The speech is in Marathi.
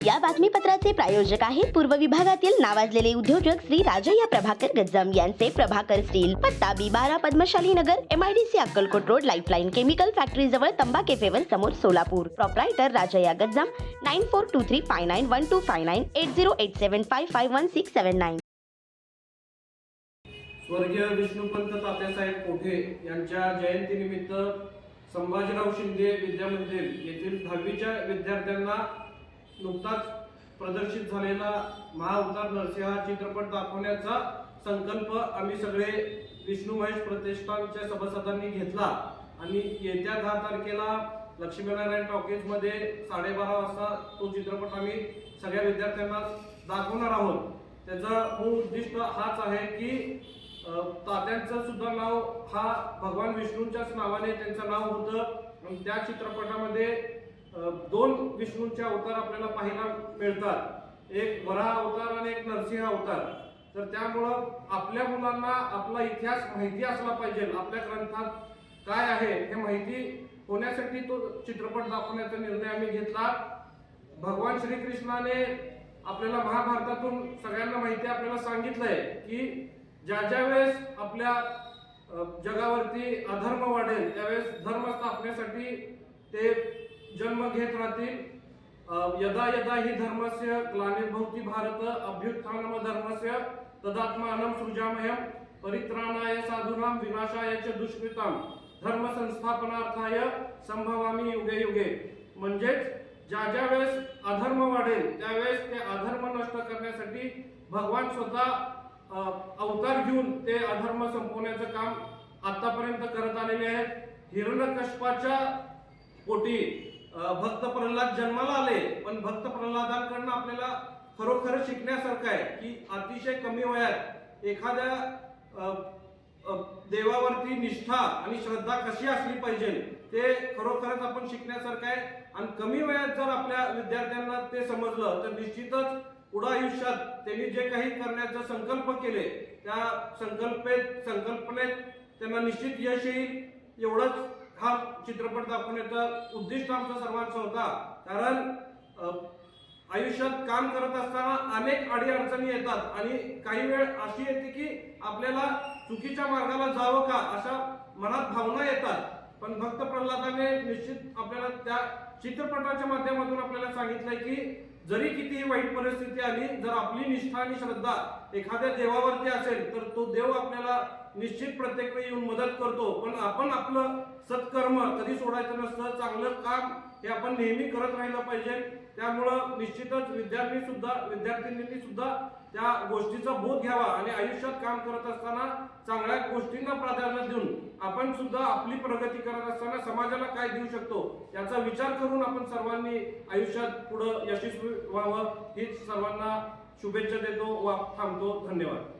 या बातमीपत्राचे प्रायोजक आहेत पूर्व विभागातील नावाजलेले उद्योजक श्री राजय्या प्रभाकर गज्जम यांचे प्रभाकर स्टील पत्ता बी बारा Padmashali Nagar MIDC Akkalkot road lifeline chemical factory जवळ तंबा केफेवर समोर Solapur. Proprietor Rajayya Gajjam nine four two three five nine one two five nine eight zero eight seven five five one six seven nine स्वर्गीय विष्णुपंत तात्यासाहेब कोठे यांच्या जयंतीनिमित्त संभाजीराव शिंदे विद्यामंदिर येथील दहावीच्या विद्यार्थ्यांना नुकताच प्रदर्शित झालेला महाअवतार नरसिंह हा चित्रपट दाखवण्याचा संकल्प आम्ही सगळे विष्णू महेश प्रतिष्ठानच्या सभासदांनी घेतला. आणि येत्या दहा तारखेला लक्ष्मीनारायण टॉकीजमध्ये साडेबारा वाजता तो चित्रपट आम्ही सगळ्या विद्यार्थ्यांना दाखवणार आहोत. त्याचा मूळ उद्दिष्ट हाच आहे की तात्यांचं सुद्धा नाव हा भगवान विष्णूंच्याच नावाने त्यांचं नाव होतं. त्या चित्रपटामध्ये दोन विष्णूंचे अवतार आपल्याला पाहायला मिळतात. एक वराह अवतार आणि एक नरसिंह अवतार. तर त्यामुळं आपल्या मुलांना आपला इतिहास माहिती असला पाहिजे. आपल्या ग्रंथात काय आहे हे माहिती होण्यासाठी तो चित्रपट दाखवण्याचा निर्णय आम्ही घेतला. भगवान श्रीकृष्णाने आपल्याला महाभारतातून सगळ्यांना माहिती आपल्याला सांगितलंय की ज्या ज्या वेळेस आपल्या जगावरती अधर्म वाढेल त्यावेळेस धर्म स्थापण्यासाठी ते जन्म घेत राहतील यदा यदा ही धर्मस्य ग्लानिर्भवती भारत अभ्युत्थानम धर्मस्य तदात्मानं सृजामयम परित्राणाय साधूनां विनाशाय च दुष्कृताम धर्म संस्थापनार्थाय संभवामी युगे युगे. म्हणजेच ज्या ज्या वेळेस अधर्म वाढेल त्यावेळेस ते अधर्म नष्ट करण्यासाठी भगवान स्वतः अवतार घेऊन ते अधर्म संपवण्याचं काम आतापर्यंत करत आलेले आहेत. हिरण्यकश्यपाच्या पोटी भक्त प्रल्हाद जन्माला आले पण भक्त प्रल्हादांकडनं आपल्याला खरोखर शिकण्यासारखं आहे की अतिशय कमी वयात एखाद्या देवावरती निष्ठा आणि श्रद्धा कशी असली पाहिजे ते खरोखरच आपण शिकण्यासारखं आहे. आणि कमी वयात जर आपल्या विद्यार्थ्यांना ते समजलं तर निश्चितच पुढे आयुष्यात त्यांनी जे काही करण्याचा संकल्प केले त्या संकल्पेत संकल्पनेत त्यांना निश्चित यश येईल. एवढंच हा चित्रपट दाखवण्याचा उद्दिष्ट आमचा सर्वांचा होता. कारण आयुष्यात काम करत असताना अनेक अडीअडचणी येतात आणि काही वेळ अशी येते की आपल्याला चुकीच्या मार्गाला जावं का अशा मनात भावना येतात. पण भक्त प्रल्हादाने निश्चित आपल्याला त्या चित्रपटाच्या माध्यमातून आपल्याला सांगितलंय की जरी कितीही वाईट परिस्थिती आली जर आपली निष्ठा आणि श्रद्धा एखाद्या देवावरती असेल तर तो देव आपल्याला निश्चित प्रत्येक वेळी येऊन मदत करतो. पण आपण आपलं सत्कर्म कधी सोडायचं नसतं चांगलं काम हे आपण नेहमी करत राहिलं पाहिजे. त्यामुळं निश्चितच विद्यार्थी सुद्धा विद्यार्थिनींनी सुद्धा त्या गोष्टीचा बोध घ्यावा आणि आयुष्यात काम करत असताना चांगल्या गोष्टींना प्राधान्य देऊन आपण सुद्धा आपली प्रगती करत असताना समाजाला काय देऊ शकतो याचा विचार करून आपण सर्वांनी आयुष्यात पुढं यशस्वी व्हावं. हीच सर्वांना शुभेच्छा देतो वा थांबतो. धन्यवाद.